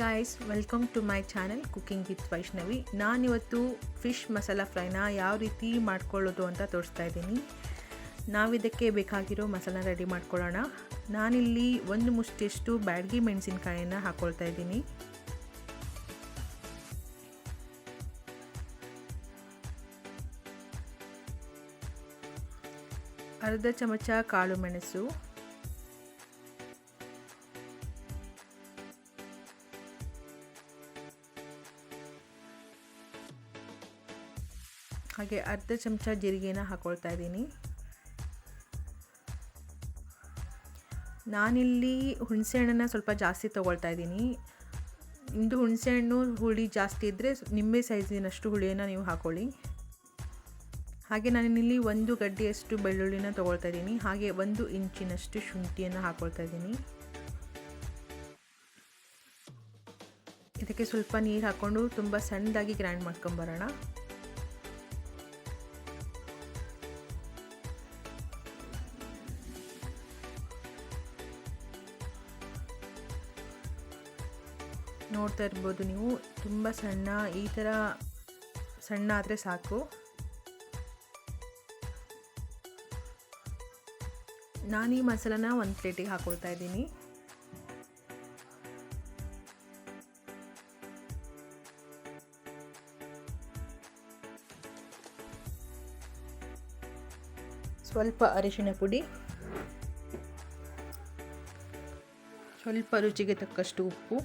Guys welcome to my channel cooking with Vaishnavi ನಾನಿವತ್ತು fish masala ಫ್ರೈನ ಯಾವ ರೀತಿ ಮಾಡ್ಕೊಳ್ಳೋದು ಅಂತ ತೋರಿಸ್ತಾ ಇದ್ದೀನಿ. ನಾವಿದಕ್ಕೆ ಬೇಕಾಗಿರೋ ಮಸಾಲ ರೆಡಿ ಮಾಡ್ಕೊಳ್ಳೋಣ. ನಾನಿಲ್ಲಿ ಒಂದು ಮುಷ್ಟಿಯಷ್ಟು ಬ್ಯಾಡ್ಗಿ ಮೆಣಸಿನ್ಕಾಯಿನ ಹಾಕ್ಕೊಳ್ತಾ ಇದ್ದೀನಿ. ಅರ್ಧ ಚಮಚ ಕಾಳು ಮೆಣಸು ಹಾಗೆ ಅರ್ಧ ಚಮಚ ಜೀರಿಗೆನ ಹಾಕ್ಕೊಳ್ತಾ ಇದ್ದೀನಿ. ನಾನಿಲ್ಲಿ ಹುಣಸೆಹಣ್ಣನ್ನು ಸ್ವಲ್ಪ ಜಾಸ್ತಿ ತೊಗೊಳ್ತಾ ಇದ್ದೀನಿ. ನಿಮ್ಮದು ಹುಣಸೆಹಣ್ಣು ಹುಳಿ ಜಾಸ್ತಿ ಇದ್ದರೆ ನಿಂಬೆ ಸೈಜಿನಷ್ಟು ಹುಳಿಯನ್ನು ನೀವು ಹಾಕ್ಕೊಳ್ಳಿ ಹಾಗೆ ನಾನಿಲ್ಲಿ ಒಂದು ಗಡ್ಡೆಯಷ್ಟು ಬೆಳ್ಳುಳ್ಳಿನ ತೊಗೊಳ್ತಾ ಇದ್ದೀನಿ. ಹಾಗೆ ಒಂದು ಇಂಚಿನಷ್ಟು ಶುಂಠಿಯನ್ನು ಹಾಕ್ಕೊಳ್ತಾ ಇದ್ದೀನಿ. ಇದಕ್ಕೆ ಸ್ವಲ್ಪ ನೀರು ಹಾಕ್ಕೊಂಡು ತುಂಬ ಸಣ್ಣದಾಗಿ ಗ್ರೈಂಡ್ ಮಾಡ್ಕೊಂಬರೋಣ ನೋಡ್ತಾ ಇರ್ಬೋದು ನೀವು. ತುಂಬ ಸಣ್ಣ, ಈ ಥರ ಸಣ್ಣ ಆದರೆ ಸಾಕು. ನಾನು ಈ ಮಸಾಲನ ಒಂದು ಪ್ಲೇಟಿಗೆ ಹಾಕೊಳ್ತಾ ಇದ್ದೀನಿ. ಸ್ವಲ್ಪ ಅರಿಶಿನ ಪುಡಿ. ಸ್ವಲ್ಪ ರುಚಿಗೆ ತಕ್ಕಷ್ಟು ಉಪ್ಪು.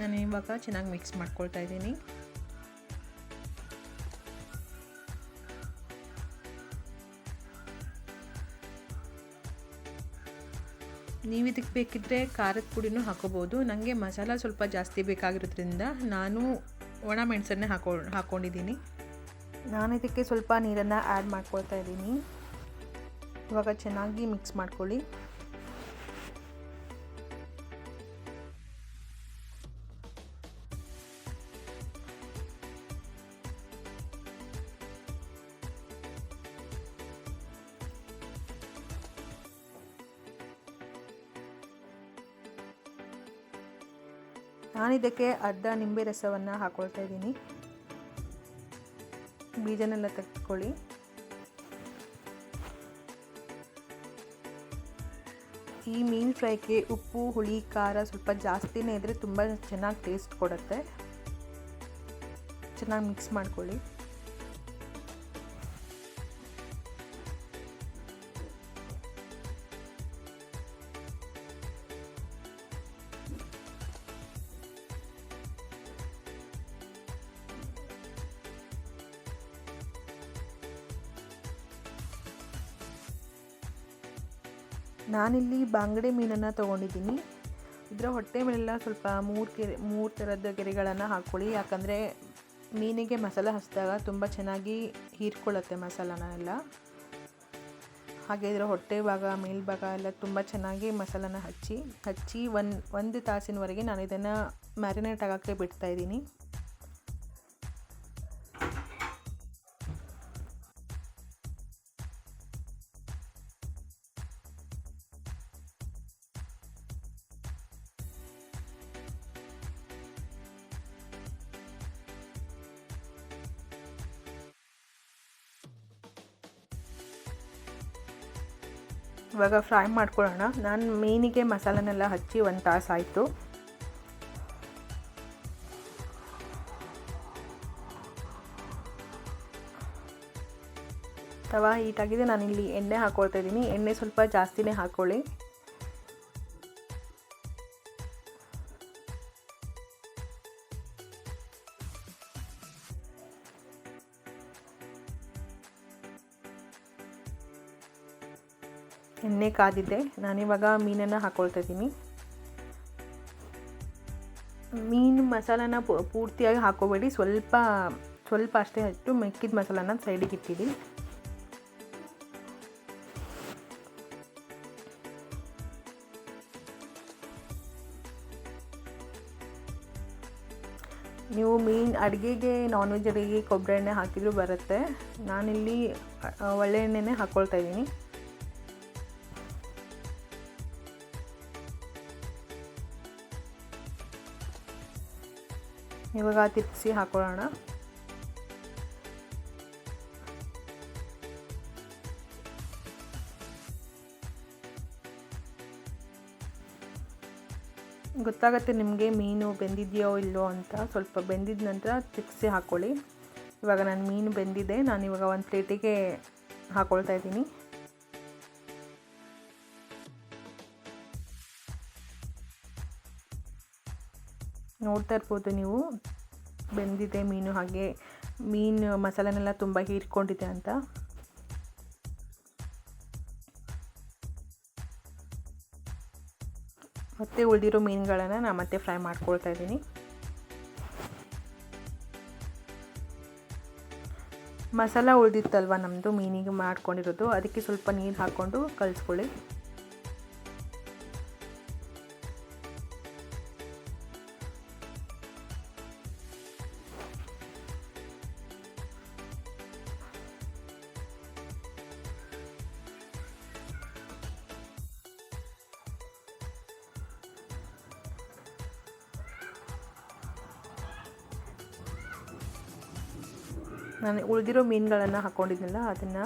ನಾನು ಇವಾಗ ಚೆನ್ನಾಗಿ ಮಿಕ್ಸ್ ಮಾಡ್ಕೊಳ್ತಾ ಇದ್ದೀನಿ. ನೀವು ಇದಕ್ಕೆ ಬೇಕಿದ್ದರೆ ಖಾರದ ಪುಡಿನೂ ಹಾಕೋಬೋದು. ನನಗೆ ಮಸಾಲ ಸ್ವಲ್ಪ ಜಾಸ್ತಿ ಬೇಕಾಗಿರೋದ್ರಿಂದ ನಾನು ಒಣ ಮೆಣಸನ್ನೇ ಹಾಕೋ ಹಾಕ್ಕೊಂಡಿದ್ದೀನಿ ನಾನು ಇದಕ್ಕೆ ಸ್ವಲ್ಪ ನೀರನ್ನು ಆ್ಯಡ್ ಮಾಡ್ಕೊಳ್ತಾ ಇದ್ದೀನಿ. ಇವಾಗ ಚೆನ್ನಾಗಿ ಮಿಕ್ಸ್ ಮಾಡ್ಕೊಳ್ಳಿ. ನಾನಿದಕ್ಕೆ ಅರ್ಧ ನಿಂಬೆ ರಸವನ್ನು ಹಾಕ್ಕೊಳ್ತಾ ಇದ್ದೀನಿ. ಬೀಜನೆಲ್ಲ ತೆಗೆದುಕೊಳ್ಳಿ ಈ ಮೀನು ಫ್ರೈಗೆ ಉಪ್ಪು, ಹುಳಿ, ಖಾರ ಸ್ವಲ್ಪ ಜಾಸ್ತಿನೇ ಇದ್ದರೆ ತುಂಬ ಚೆನ್ನಾಗಿ ಟೇಸ್ಟ್ ಕೊಡುತ್ತೆ. ಚೆನ್ನಾಗಿ ಮಿಕ್ಸ್ ಮಾಡ್ಕೊಳ್ಳಿ. ನಾನಿಲ್ಲಿ ಬಾಂಗಡೆ ಮೀನನ್ನು ತೊಗೊಂಡಿದ್ದೀನಿ. ಇದರ ಹೊಟ್ಟೆ ಮೇಲೆಲ್ಲ ಸ್ವಲ್ಪ ಮೂರು ಕೆರೆ, ಮೂರು ಥರದ ಗೆರೆಗಳನ್ನು ಹಾಕ್ಕೊಳ್ಳಿ ಯಾಕಂದರೆ ಮೀನಿಗೆ ಮಸಾಲ ಹಚ್ಚಿದಾಗ ತುಂಬ ಚೆನ್ನಾಗಿ ಹೀರ್ಕೊಳ್ಳುತ್ತೆ ಮಸಾಲನ ಎಲ್ಲ. ಹಾಗೆ ಇದರ ಹೊಟ್ಟೆ ಭಾಗ ಮೇಲ್ಭಾಗ ಎಲ್ಲ ತುಂಬ ಚೆನ್ನಾಗಿ ಮಸಾಲಾನ ಹಚ್ಚಿ ಹಚ್ಚಿ ಒಂದು ಒಂದು ತಾಸಿನವರೆಗೆ ನಾನು ಇದನ್ನು ಮ್ಯಾರಿನೇಟ್ ಆಗೋಕ್ಕೆ ಬಿಡ್ತಾಯಿದ್ದೀನಿ ಇವಾಗ ಫ್ರೈ ಮಾಡ್ಕೊಳ್ಳೋಣ. ನಾನು ಮೀನಿಗೆ ಮಸಾಲನೆಲ್ಲ ಹಚ್ಚಿ ಒಂದು ತಾಸು ಆಯಿತು. ತವಾ, ಹೀಟಾಗಿದೆ. ನಾನಿಲ್ಲಿ ಎಣ್ಣೆ ಹಾಕ್ಕೊಳ್ತಾ ಇದ್ದೀನಿ. ಎಣ್ಣೆ ಸ್ವಲ್ಪ ಜಾಸ್ತಿನೇ ಹಾಕ್ಕೊಳ್ಳಿ ಎಣ್ಣೆ ಕಾದಿದೆ ನಾನಿವಾಗ ಮೀನನ್ನು ಹಾಕ್ಕೊಳ್ತಾ ಇದ್ದೀನಿ. ಮೀನು ಮಸಾಲಾನ ಪೂರ್ತಿಯಾಗಿ ಹಾಕೋಬೇಡಿ. ಸ್ವಲ್ಪ ಸ್ವಲ್ಪ ಅಷ್ಟೇ ಅಷ್ಟು ಮೆಕ್ಕಿದ ಮಸಾಲಾನ ಸೈಡಿಗೆ ಇಟ್ಟಿಡಿ. ನೀವು ಮೀನು ಅಡುಗೆಗೆ ನಾನ್ ವೆಜ್ ಅಡುಗೆಗೆ ಕೊಬ್ಬರಿ ಎಣ್ಣೆ ಹಾಕಿದರೂ ಬರುತ್ತೆ. ನಾನಿಲ್ಲಿ ಒಳ್ಳೆ ಎಣ್ಣೆನೇ ಹಾಕ್ಕೊಳ್ತಾ ಇದ್ದೀನಿ. ಇವಾಗ ತಿರುಗಿಸಿ ಹಾಕೊಳ್ಳೋಣ. ಗೊತ್ತಾಗುತ್ತೆ ನಿಮಗೆ ಮೀನು ಬೆಂದಿದೆಯೋ ಇಲ್ಲೋ ಅಂತ. ಸ್ವಲ್ಪ ಬೆಂದಿದ ನಂತರ ತಿಕ್ಸಿ ಹಾಕ್ಕೊಳ್ಳಿ ಇವಾಗ ನಾನು ಮೀನು ಬೆಂದಿದೆ. ನಾನು ಇವಾಗ ಒಂದು ಪ್ಲೇಟಿಗೆ ಹಾಕ್ಕೊಳ್ತಾ ಇದ್ದೀನಿ. ನೋಡ್ತಾ ಇರ್ಬೋದು ನೀವು. ಬೆಂದಿದೆ ಮೀನು ಹಾಗೆ. ಮೀನು ಮಸಾಲೆನೆಲ್ಲ ತುಂಬ ಹೀರ್ಕೊಂಡಿದೆ ಅಂತ. ಮತ್ತೆ ಉಳಿದಿರೋ ಮೀನುಗಳನ್ನು ನಾನು ಮತ್ತೆ ಫ್ರೈ ಮಾಡ್ಕೊಳ್ತಾ ಇದ್ದೀನಿ. ಮಸಾಲ ಉಳಿದಿತ್ತಲ್ವ ನಮ್ಮದು ಮೀನಿಗೆ ಮಾಡ್ಕೊಂಡಿರೋದು. ಅದಕ್ಕೆ ಸ್ವಲ್ಪ ನೀರು ಹಾಕ್ಕೊಂಡು ಕಲಿಸ್ಕೊಳ್ಳಿ. ನಾನು ಉಳಿದಿರೋ ಮೀನುಗಳನ್ನು ಹಾಕ್ಕೊಂಡಿದ್ನಲ್ಲ ಅದನ್ನು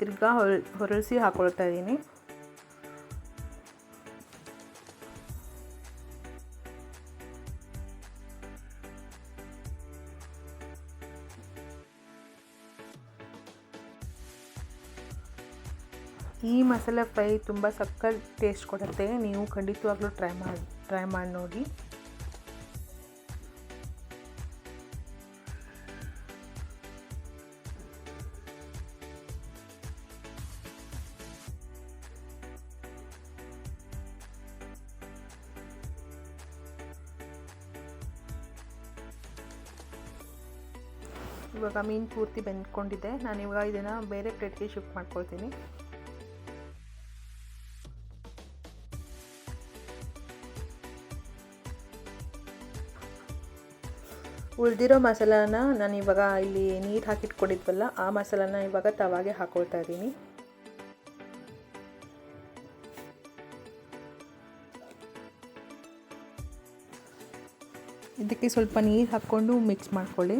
ತಿರ್ಗಾ ಹೊರ, ಹೊರಳಿಸಿ ಹಾಕ್ಕೊಳ್ತಾ ಇದ್ದೀನಿ. ಈ ಮಸಾಲೆ ಫ್ರೈ ತುಂಬ ಸಕ್ಕತ್ ಟೇಸ್ಟ್ ಕೊಡುತ್ತೆ. ನೀವು ಖಂಡಿತವಾಗ್ಲೂ ಟ್ರೈ ಮಾಡಿ ಟ್ರೈ ಮಾಡಿ ನೋಡಿ. ಇವಾಗ ಮೀನು ಪೂರ್ತಿ ಬೆಂದ್ಕೊಂಡಿದ್ದೆ. ನಾನು ಇವಾಗ ಇದನ್ನು ಬೇರೆ ಪ್ಲೇಟ್ಗೆ ಶಿಫ್ಟ್ ಮಾಡ್ಕೊಳ್ತೀನಿ. ಉಳಿದಿರೋ ಮಸಾಲಾನ ನಾನು ಇವಾಗ ಇಲ್ಲಿ ನೀರು ಹಾಕಿಟ್ಕೊಂಡಿದ್ವಲ್ಲ, ಆ ಮಸಾಲಾನ ಇವಾಗ ತವಾಗೆ ಹಾಕೊಳ್ತಾ ಇದ್ದೀನಿ. ಇದಕ್ಕೆ ಸ್ವಲ್ಪ ನೀರು ಹಾಕ್ಕೊಂಡು ಮಿಕ್ಸ್ ಮಾಡ್ಕೊಳ್ಳಿ.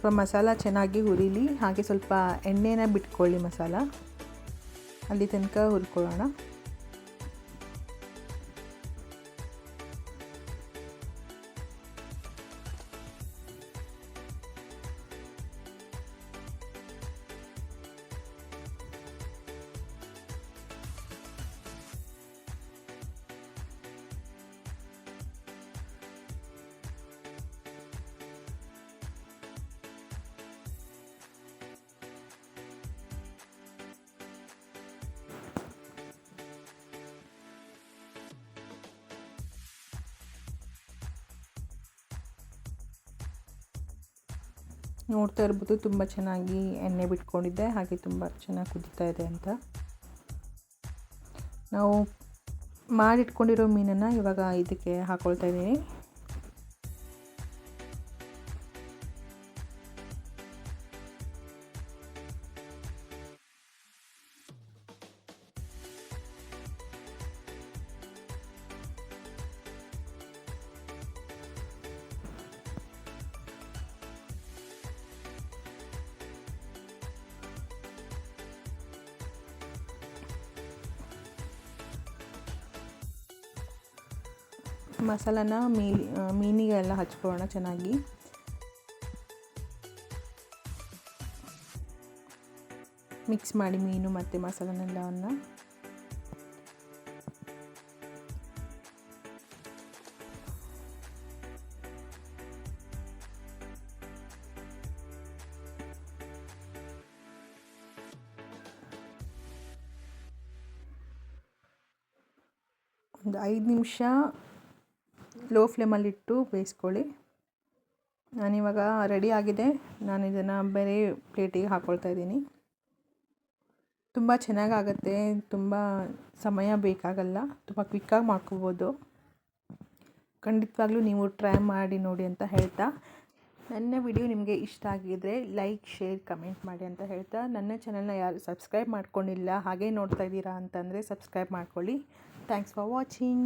ಸ್ವಲ್ಪ ಮಸಾಲ ಚೆನ್ನಾಗಿ ಹುರಿಲಿ ಹಾಗೆ ಸ್ವಲ್ಪ ಎಣ್ಣೆನ ಬಿಟ್ಕೊಳ್ಳಿ ಮಸಾಲ. ಅಲ್ಲಿ ತನಕ ಹುರ್ಕೊಳ್ಳೋಣ. ನೋಡ್ತಾ ಇರ್ಬೋದು, ತುಂಬ ಚೆನ್ನಾಗಿ ಎಣ್ಣೆ ಬಿಟ್ಕೊಂಡಿದ್ದೆ ಹಾಗೆ ತುಂಬ ಚೆನ್ನಾಗಿ ಕುದೀತಾ ಇದೆ ಅಂತ. ನಾವು ಮಾಡಿಟ್ಕೊಂಡಿರೋ ಮೀನನ್ನು ಇವಾಗ ಇದಕ್ಕೆ ಹಾಕ್ಕೊಳ್ತಾ ಇದ್ದೀನಿ. ಮಸಾಲನ ಮೀ ಮೀನಿಗೆಲ್ಲ ಹಚ್ಕೊಳ್ಳೋಣ ಚೆನ್ನಾಗಿ. ಮಿಕ್ಸ್ ಮಾಡಿ ಮೀನು ಮತ್ತು ಮಸಾಲನೆಲ್ಲವನ್ನು. ಒಂದು ಐದು ನಿಮಿಷ ಲೋ ಫ್ಲೇಮಲ್ಲಿಟ್ಟು ಬೇಯಿಸ್ಕೊಳ್ಳಿ. ನಾನಿವಾಗ ರೆಡಿ ಆಗಿದೆ. ನಾನು ಇದನ್ನು ಬೇರೆ ಪ್ಲೇಟಿಗೆ ಹಾಕ್ಕೊಳ್ತಾ ಇದ್ದೀನಿ. ತುಂಬ ಚೆನ್ನಾಗಾಗತ್ತೆ. ತುಂಬ ಸಮಯ ಬೇಕಾಗಲ್ಲ. ತುಂಬ ಕ್ವಿಕ್ಕಾಗಿ ಮಾಡ್ಕೋಬೋದು. ಖಂಡಿತವಾಗ್ಲೂ ನೀವು ಟ್ರೈ ಮಾಡಿ ನೋಡಿ ಅಂತ ಹೇಳ್ತಾ. ನನ್ನ ವಿಡಿಯೋ ನಿಮಗೆ ಇಷ್ಟ ಆಗಿದ್ದರೆ ಲೈಕ್ ಶೇರ್ ಕಮೆಂಟ್ ಮಾಡಿ ಅಂತ ಹೇಳ್ತಾ. ನನ್ನ ಚಾನಲ್ನ ಯಾರು ಸಬ್ಸ್ಕ್ರೈಬ್ ಮಾಡ್ಕೊಂಡಿಲ್ಲ, ಹಾಗೆ ನೋಡ್ತಾ ಇದ್ದೀರಾ ಅಂತಂದರೆ ಸಬ್ಸ್ಕ್ರೈಬ್ ಮಾಡ್ಕೊಳ್ಳಿ. Thanks for watching